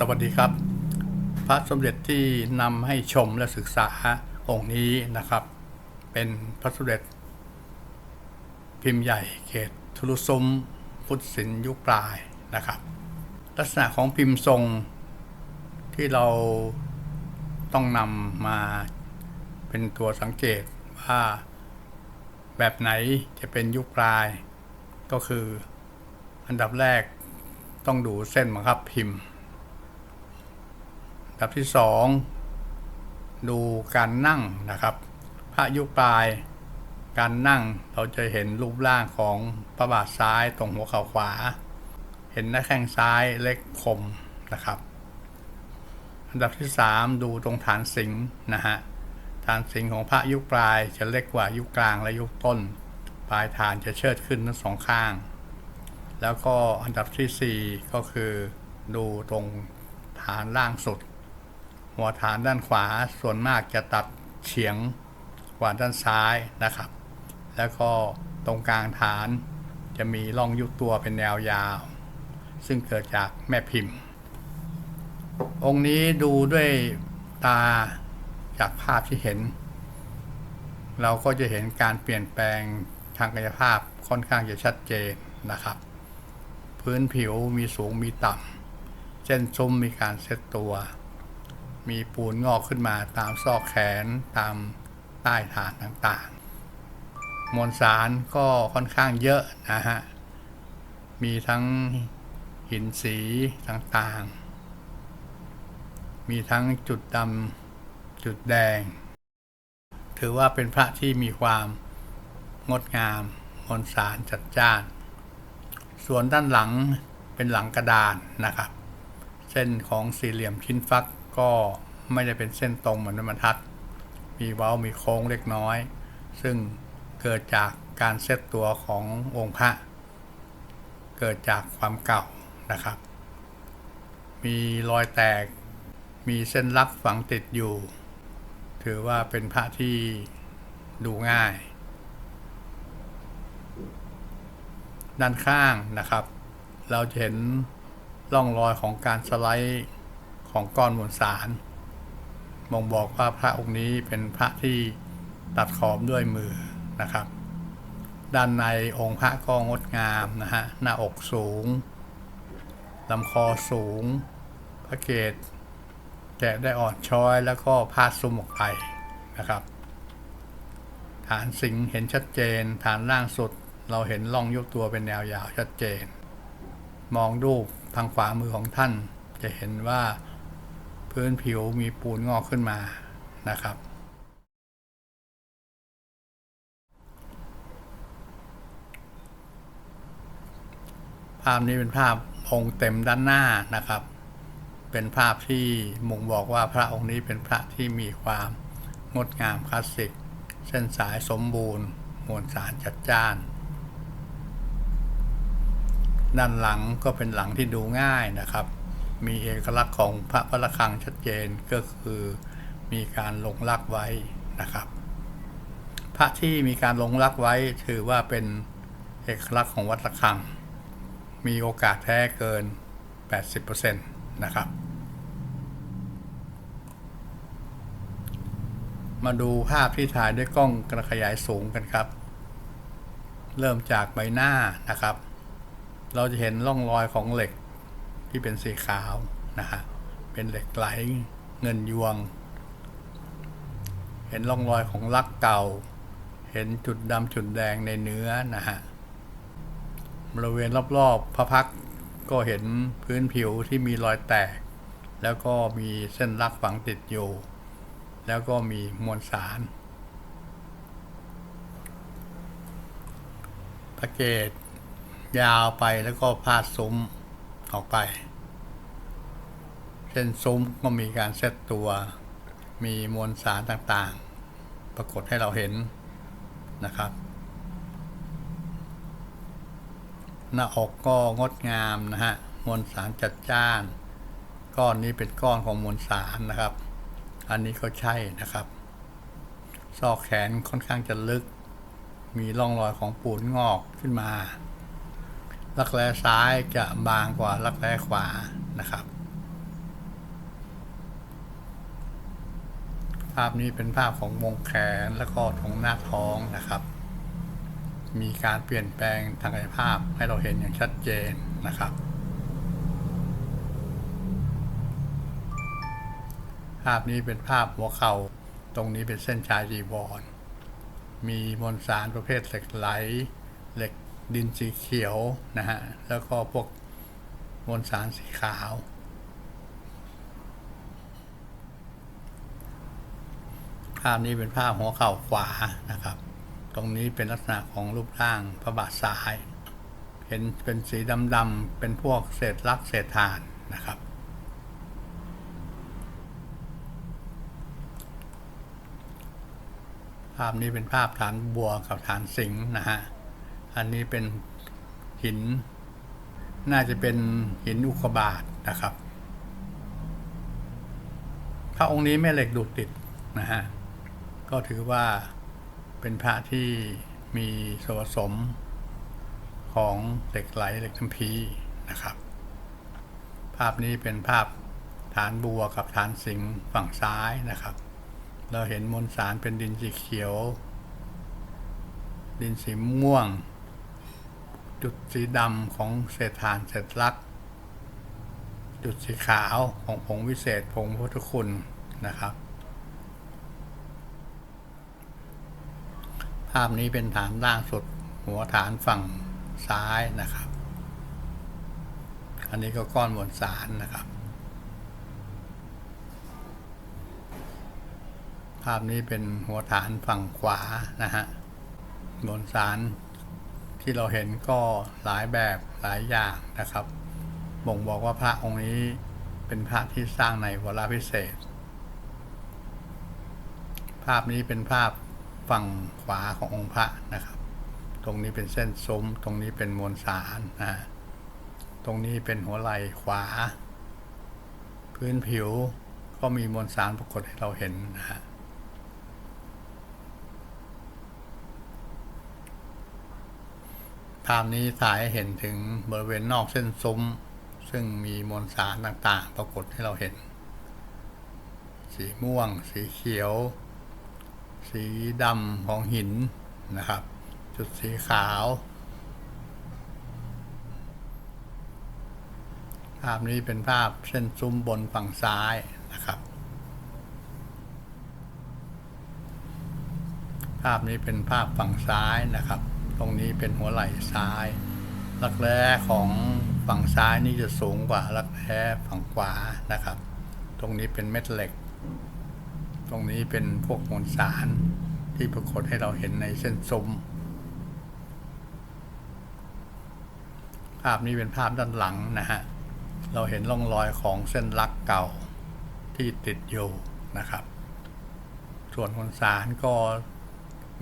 สวัสดีครับ พระสมเด็จที่นำให้ชมและศึกษาองค์นี้นะครับ เป็นพระสมเด็จ พิมพ์ใหญ่เขตทุลุซุ้มพุทธศิลยุคปลายนะครับ ลักษณะของพิมพ์ทรงที่เราต้องนำมาเป็นตัวสังเกตว่าแบบไหนจะเป็นยุคปลาย ก็คืออันดับแรกต้องดูเส้นบังคับพิมพ์ ดับที่สองดูการนั่งนะครับ พระยุปลาย การนั่งเราจะเห็นรูปร่างของพระบาทซ้ายตรงหัวเข่าขวา เห็นหน้าแข้งซ้ายเล็กคมนะครับอันดับที่สามดูตรงฐานสิงนะฮะฐานสิงของพระยุคปลายจะเล็กกว่ายุคกลางและยุคต้น ปลายฐานจะเชิดขึ้นทั้งสองข้าง แล้วก็อันดับที่ 4 ก็คือดูตรงฐานล่างสุด หัวฐานด้านขวาส่วนมากจะตัดเฉียงกว่าด้านซ้ายนะครับ แล้วก็ตรงกลางฐานจะมีร่องยุบตัวเป็นแนวยาว ซึ่งเกิดจากแม่พิมพ์ องค์นี้ดูด้วยตาจากภาพที่เห็น เราก็จะเห็นการเปลี่ยนแปลงทางกายภาพค่อนข้างจะชัดเจนนะครับ พื้นผิวมีสูงมีต่ำเส้นซุ้มมีการเซตตัว มีปูนงอกขึ้นมาตามซอกแขนตามใต้ฐานต่างๆ มวลสารก็ค่อนข้างเยอะนะฮะ มีทั้งหินสีต่างๆ มีทั้งจุดดำจุดแดง ถือว่าเป็นพระที่มีความงดงามมวลสารจัดจ้าน ส่วนด้านหลังเป็นหลังกระดานนะครับ เส้นของสี่เหลี่ยมชิ้นฟัก ก็ไม่ได้เป็นเส้นตรงเหมือนบรรทัด มีเว้ามีโค้งเล็กน้อย ซึ่งเกิดจากการเซตตัวขององค์พระ เกิดจากความเก่านะครับ มีรอยแตก มีเส้นลักฝังติดอยู่ ถือว่าเป็นพระที่ดูง่าย ด้านข้างนะครับ เราจะเห็นร่องรอยของการสไลด์ ของก้อนมวลสารบ่งบอกว่าพระองค์นี้เป็นพระที่ตัดขอบด้วยมือนะครับ ด้านในองค์พระก็งดงามนะฮะหน้าอกสูงลำคอสูง พระเกศแกะได้อ่อนช้อยแล้วก็พาดซุมออกไปนะครับ ฐานสิงห์เห็นชัดเจน ฐานล่างสุดเราเห็นร่องยกตัวเป็นแนวยาวชัดเจน มองรูปทางขวามือของท่านจะเห็นว่า พื้นผิวมีปูนงอกขึ้นมานะครับ ภาพนี้เป็นภาพองค์เต็มด้านหน้านะครับ เป็นภาพที่ม่งบอกว่าพระองค์นี้เป็นพระที่มีความงดงามคลาสสิก เส้นสายสมบูรณ์ มวลสารจัดจ้าน ด้านหลังก็เป็นหลังที่ดูง่ายนะครับ มีเอกลักษณ์ของพระพระฆังชัดเจนก็คือมีการลงลักไว้นะครับ พระที่มีการลงลักไว้ถือว่าเป็นเอกลักษณ์ของวัดระฆัง มีโอกาสแท้เกิน 80%นะครับ มาดูภาพที่ถ่ายด้วยกล้องกระขยายสูงกันครับ เริ่มจากใบหน้านะครับ เราจะเห็นร่องรอยของเหล็ก ที่เป็นสีขาวนะฮะเป็นเหล็กไหลเงินยวง เห็นร่องรอยของลักเก่า เห็นจุดดำจุดแดงในเนื้อนะฮะบริเวณรอบๆพระพักก็เห็นพื้นผิวที่มีรอยแตก แล้วก็มีเส้นลักฝังติดอยู่ แล้วก็มีมวลสารพระเกตยาวไปแล้วก็พาดซุ้ม ออกไปเส้นซุ้มก็มีการเซตตัว มีมวลสารต่างๆ ปรากฏให้เราเห็นนะครับ หน้าอกก็งดงามนะฮะ มวลสารจัดจ้าน ก้อนนี้เป็นก้อนของมวลสารนะครับ อันนี้ก็ใช่นะครับ ซอกแขนค่อนข้างจะลึก มีร่องรอยของปูนงอกขึ้นมา รักแร้ซ้ายจะบางกว่ารักแร้ขวานะครับ ภาพนี้เป็นภาพของวงแขนและก็ของหน้าท้องนะครับ มีการเปลี่ยนแปลงทางกายภาพให้เราเห็นอย่างชัดเจนนะครับ ภาพนี้เป็นภาพหัวเข่าตรงนี้เป็นเส้นชายจีวรมีมวลสารประเภทเหล็กไหล ดินสีเขียวนะฮะ แล้วก็พวกมวลสารสีขาว ภาพนี้เป็นภาพหัวเข่าขวานะครับ ตรงนี้เป็นลักษณะของรูปร่างพระบาทซ้าย เห็นเป็นสีดำๆ เป็นพวกเศษลักเศษฐานนะครับภาพนี้เป็นภาพฐานบัวกับฐานสิงห์นะฮะ อันนี้เป็นหิน น่าจะเป็นหินอุกบาตนะครับ พระองค์นี้แม่เหล็กดูดติดนะฮะ ก็ถือว่าเป็นพระที่มีส่วนผสมของเหล็กไหลเหล็กน้ำพีนะครับ ภาพนี้เป็นภาพฐานบัวกับฐานสิงห์ฝั่งซ้ายนะครับ เราเห็นมวลสารเป็นดินสีเขียว ดินสีม่วง จุดสีดำของเศษฐานเศษลัก จุดสีขาวของผงวิเศษผงพุทธคุณนะครับ ภาพนี้เป็นฐานล่างสุด หัวฐานฝั่งซ้ายนะครับ อันนี้ก็ก้อนมวลสารนะครับ ภาพนี้เป็นหัวฐานฝั่งขวานะฮะมวลสาร ที่เราเห็นก็หลายแบบหลายอย่างนะครับ บ่งบอกว่าพระองค์นี้เป็นพระที่สร้างในวาระพิเศษ ภาพนี้เป็นภาพฝั่งขวาขององค์พระนะครับ ตรงนี้เป็นเส้นซุ้ม ตรงนี้เป็นมวลสารนะตรงนี้เป็นหัวไหล่ขวา พื้นผิวก็มีมวลสารปรากฏให้เราเห็นนะฮะ ภาพนี้ถ่ายให้เห็นถึงบริเวณนอกเส้นซุ้ม ซึ่งมีมวลสารต่างๆ ปรากฏให้เราเห็น สีม่วง สีเขียว สีดำของหินนะครับ จุดสีขาว ภาพนี้เป็นภาพเส้นซุ้มบนฝั่งซ้ายนะครับภาพนี้เป็นภาพฝั่งซ้ายนะครับ ตรงนี้เป็นหัวไหล่ซ้าย รักแร้ของฝั่งซ้ายนี่จะสูงกว่ารักแร้ฝั่งขวานะครับ ตรงนี้เป็นเม็ดเหล็ก ตรงนี้เป็นพวกมวลสารที่ปรากฏให้เราเห็นในเส้นซุ้มภาพนี้เป็นภาพด้านหลังนะฮะ เราเห็นร่องรอยของเส้นลักเก่าที่ติดอยู่นะครับ ส่วนมวลสารก็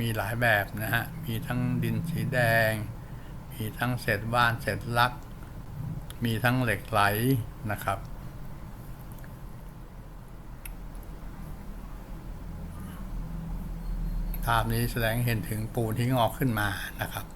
มีหลายแบบนะฮะ มีทั้งดินสีแดง มีทั้งเศษบ้านเศษลัก มีทั้งเหล็กไหลนะครับ ภาพนี้แสดงเห็นถึงปูนที่งอกขึ้นมานะครับ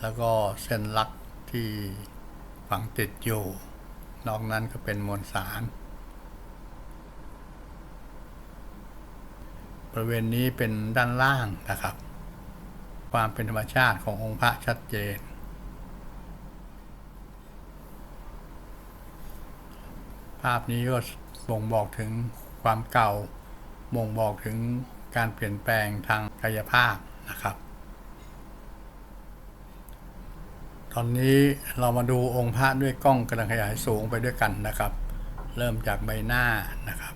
แล้วก็เส้นลักที่ฝังติดอยู่ นอกนั้นก็เป็นมวลสาร บริเวณนี้เป็นด้านล่างนะครับ ความเป็นธรรมชาติขององค์พระชัดเจน ภาพนี้ก็บ่งบอกถึงความเก่าบ่งบอกถึงการเปลี่ยนแปลงทางกายภาพนะครับ ตอนนี้เรามาดูองค์พระด้วยกล้องกำลังขยายสูงไปด้วยกันนะครับ เริ่มจากใบหน้านะครับ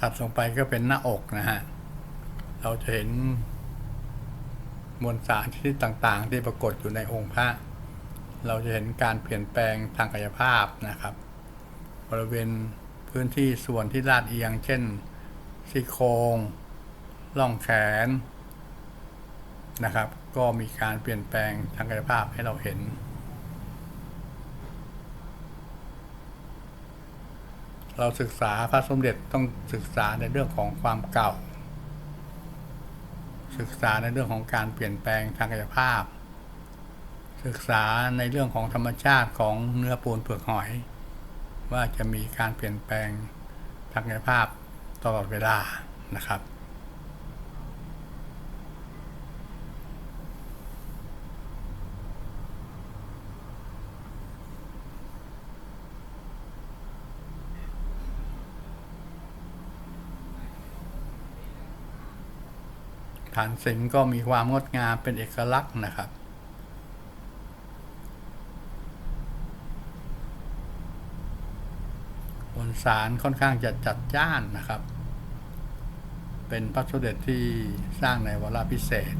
ถัดลงไปก็เป็นหน้าอกนะฮะ เราจะเห็นมวลสารชนิดต่างๆ ที่ปรากฏอยู่ในองค์พระ เราจะเห็นการเปลี่ยนแปลงทางกายภาพนะครับ บริเวณพื้นที่ส่วนที่ลาดเอียง เช่นซี่โครงล่องแขนนะครับ ก็มีการเปลี่ยนแปลงทางกายภาพให้เราเห็น เราศึกษาพระสมเด็จต้องศึกษาในเรื่องของความเก่า ศึกษาในเรื่องของการเปลี่ยนแปลงทางกายภาพ ศึกษาในเรื่องของธรรมชาติของเนื้อปูนเปลือกหอย ว่าจะมีการเปลี่ยนแปลงทางกายภาพตลอดเวลานะครับ ฐานสิงก็มีความงดงามเป็นเอกลักษณ์นะครับ บนสารค่อนข้างจะจัดจ้านนะครับ เป็นพระสมเด็จที่สร้างในวาระพิเศษ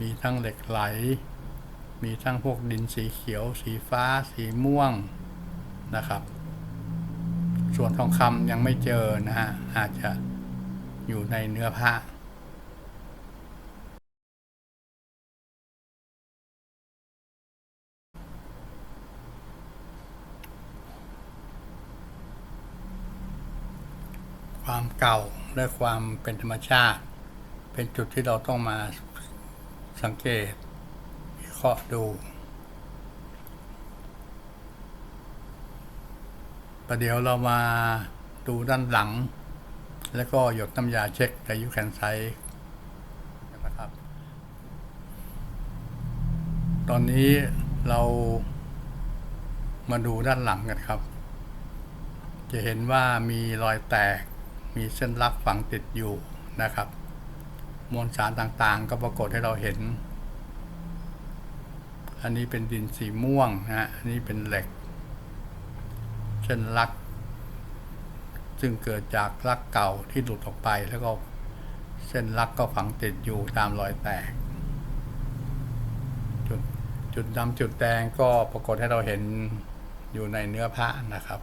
มีทั้งเหล็กไหล มีทั้งพวกดินสีเขียว สีฟ้า สีม่วงนะครับ ส่วนทองคำยังไม่เจอนะฮะอาจจะอยู่ในเนื้อผ้าความเก่าและความเป็นธรรมชาติ เป็นจุดที่เราต้องมาสังเกตวิเคราะห์ดู ประเดี๋ยวเรามาดูด้านหลัง แล้วก็หยดน้ำยาเช็คอายุแคนไซนะครับ ตอนนี้เรามาดูด้านหลังกันครับ จะเห็นว่ามีรอยแตก มีเส้นลักฝังติดอยู่นะครับ มวลสารต่างๆ ก็ปรากฏให้เราเห็น อันนี้เป็นดินสีม่วงนะฮะอันนี้เป็นเหล็ก เส้นรัก ซึ่งเกิดจากรักเก่าที่หลุดออกไปแล้วก็เส้นรักก็ฝังติดอยู่ตามรอยแตก จุดจุดดำจุดแดงก็ปรากฏให้เราเห็นอยู่ในเนื้อผ้านะครับ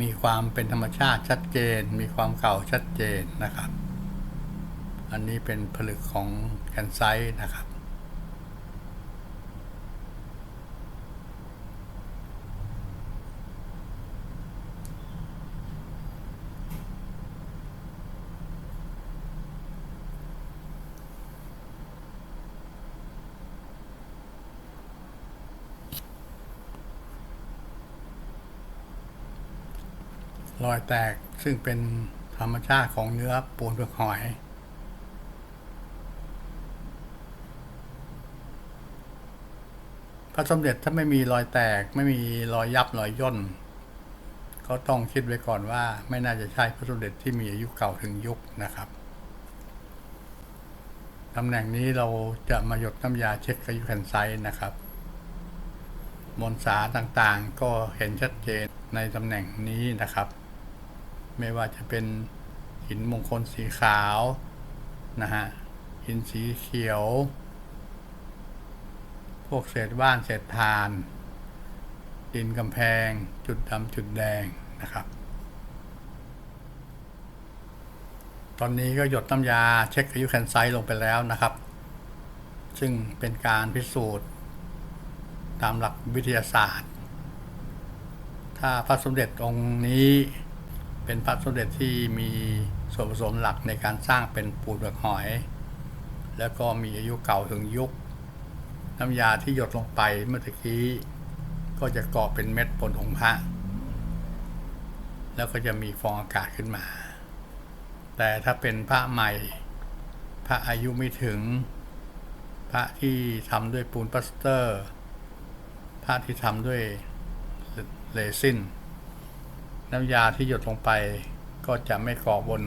มีความเป็นธรรมชาติชัดเจน มีความเก่าชัดเจนนะครับ อันนี้เป็นผลึกของแคนไซต์นะครับ รอยแตกซึ่งเป็นธรรมชาติของเนื้อปูนเปลือกหอย พระสมเด็จถ้าไม่มีรอยแตกไม่มีรอยยับรอยย่น ก็ต้องคิดไว้ก่อนว่าไม่น่าจะใช่พระสมเด็จที่มีอายุเก่าถึงยุคนะครับตำแหน่งนี้เราจะมาหยดน้ำยาเช็คอายุแคนไซต์นะครับมวลสารต่างๆก็เห็นชัดเจนในตำแหน่งนี้นะครับ ไม่ว่าจะเป็นหินมงคลสีขาวนะฮะหินสีเขียว พวกเศษว่านเศษทาน ดินกำแพง จุดดำจุดแดงนะครับ ตอนนี้ก็หยดน้ำยาเช็คอายุแคนไซต์ลงไปแล้วนะครับ ซึ่งเป็นการพิสูจน์ ตามหลักวิทยาศาสตร์ ถ้าพระสมเด็จองค์นี้ เป็นพระสมเด็จที่มีส่วนผสมหลักในการสร้างเป็นปูนเปลือกหอย แล้วก็มีอายุเก่าถึงยุค น้ำยาที่หยดลงไปเมื่อตะกี้ ก็จะเกาะเป็นเม็ดบนองค์พระแล้วก็จะมีฟองอากาศขึ้นมา แต่ถ้าเป็นพระใหม่ พระอายุไม่ถึง พระที่ทำด้วยปูนปลาสเตอร์ พระที่ทำด้วยเรซิน น้ำยาที่หยดลงไปก็จะไม่เกาะบน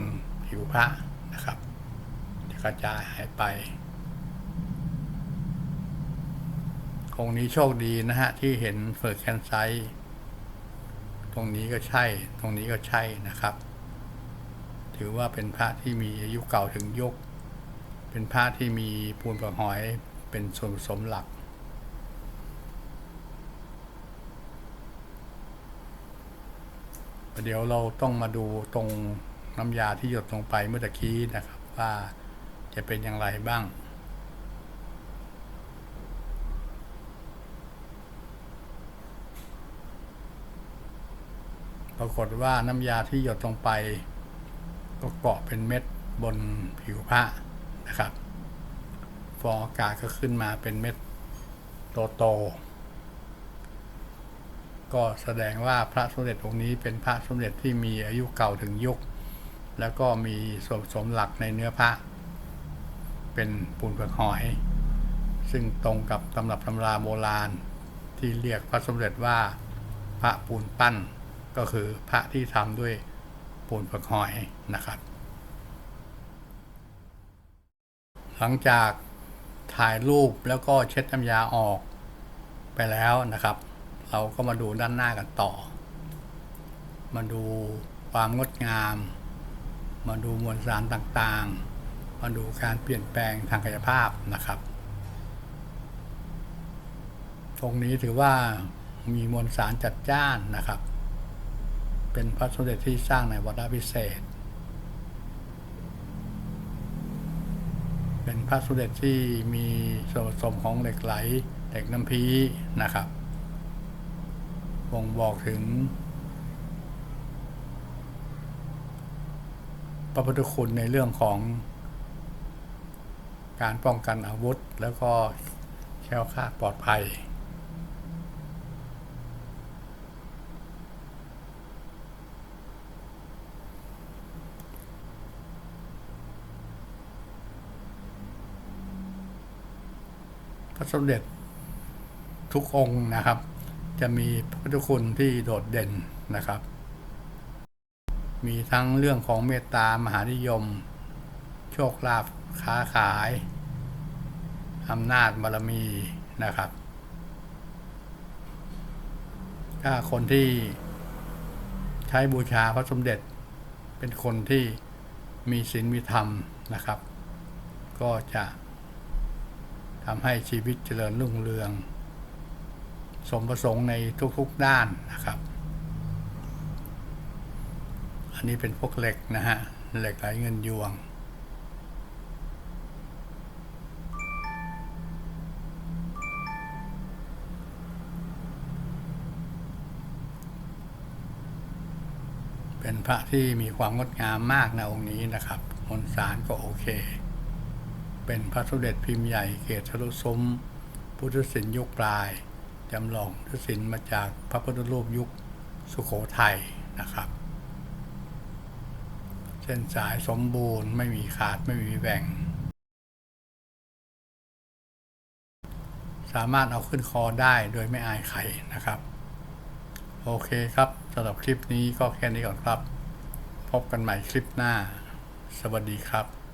ผิวพระนะครับ จะกระจายหายไป องค์นี้โชคดีนะฮะ ที่เห็นเฟิร์แคนไซตรงนี้ก็ใช่ ตรงนี้ก็ใช่นะครับ ถือว่าเป็นพระที่มีอายุเก่าถึงยุคเป็นพระที่มีปูนปลือกหอยเป็นส่วนผสมหลัก เดี๋ยวเราต้องมาดูตรงน้ำยาที่หยดลงไปเมื่อตะกี้นะครับ ว่าจะเป็นอย่างไรบ้างปรากฏว่าน้ำยาที่หยดลงไป ก็เกาะเป็นเม็ดบนผิวผ้านะครับ ฟองอากาศก็ขึ้นมาเป็นเม็ดโตโต ก็แสดงว่าพระสมเด็จองค์นี้เป็นพระสมเด็จที่มีอายุเก่าถึงยุค แล้วก็มีส่วนผสมหลักในเนื้อพระ เป็นปูนเปลือกหอย ซึ่งตรงกับตำรับตำราโบราณ ที่เรียกพระสมเด็จว่าพระปูนปั้น ก็คือพระที่ทำด้วยปูนเปลือกหอยนะครับ หลังจากถ่ายรูปแล้วก็เช็ดน้ำยาออกไปแล้วนะครับ เราก็มาดูด้านหน้ากันต่อ มาดูความงดงาม มาดูมวลสารต่างๆ มาดูการเปลี่ยนแปลงทางกายภาพนะครับ ตรงนี้ถือว่ามีมวลสารจัดจ้านนะครับ เป็นพระสมเด็จที่สร้างในวรพิเศษ เป็นพระสมเด็จที่มีส่วนผสมของเหล็กไหลเหล็กน้ำพีนะครับ บ่งบอกถึงพระพุทธคุณในเรื่องของการป้องกันอาวุธแล้วก็แค้วคลาดปลอดภัย พระสมเด็จทุกองค์นะครับ จะมีพระพุทธคุณที่โดดเด่นนะครับ มีทั้งเรื่องของเมตตามหานิยม โชคลาภค้าขายอำนาจบารมีนะครับ ถ้าคนที่ใช้บูชาพระสมเด็จ เป็นคนที่มีศีลมีธรรมนะครับ ก็จะทำให้ชีวิตเจริญรุ่งเรือง สมประสงค์ในทุกๆด้านนะครับ อันนี้เป็นพวกเหล็กนะฮะ เหล็กไหลเงินยวง เป็นพระที่มีความงดงามมากในะองค์นี้นะครับมนสารก็โอเค เป็นพระสมเด็จพิมพ์ใหญ่เกศทะลุซุ้ม พุทธศิลป์ยุคปลาย จำลองพุทศิลป์มาจากพระพุทธรูปยุคสุขโขทัยนะครับ เส้นสายสมบูรณ์ไม่มีขาดไม่มีแบ่ง สามารถเอาขึ้นคอได้โดยไม่อายใครนะครับ โอเคครับสำหรับคลิปนี้ก็แค่นี้ก่อนครับ พบกันใหม่คลิปหน้า สวัสดีครับ